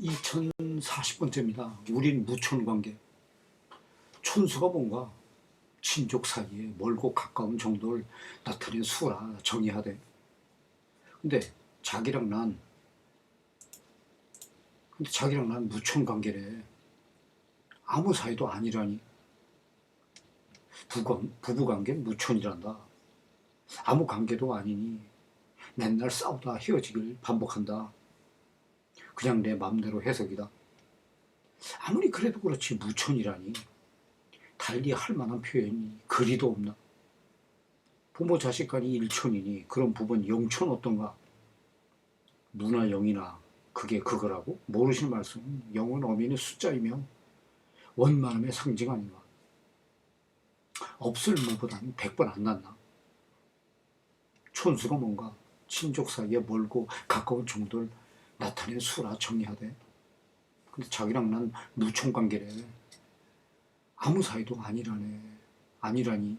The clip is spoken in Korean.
2040번째입니다. 우린 무촌관계. 촌수가 뭔가 친족 사이에 멀고 가까운 정도를 나타낸 수라 정의하되. 근데 자기랑 난 근데 자기랑 난 무촌관계래. 아무 사이도 아니라니. 부관, 부부관계 무촌이란다. 아무 관계도 아니니 맨날 싸우다 헤어지길 반복한다. 그냥 내 맘대로 해석이다. 아무리 그래도 그렇지 무촌이라니 달리 할 만한 표현이 그리도 없나? 부모 자식 간이 일촌이니 그런 부분 영촌 어떤가? 누나 영이나 그게 그거라고? 모르실 말씀 영은 어민의 숫자이며 원만함의 상징 아닌가? 없을 무보다는 백번 안 낫나? 촌수가 뭔가 친족 사이에 멀고 가까운 정도를 나타낸 수라 정의하되. 근데 자기랑 난 무촌관계래. 아무 사이도 아니라네. 아니라니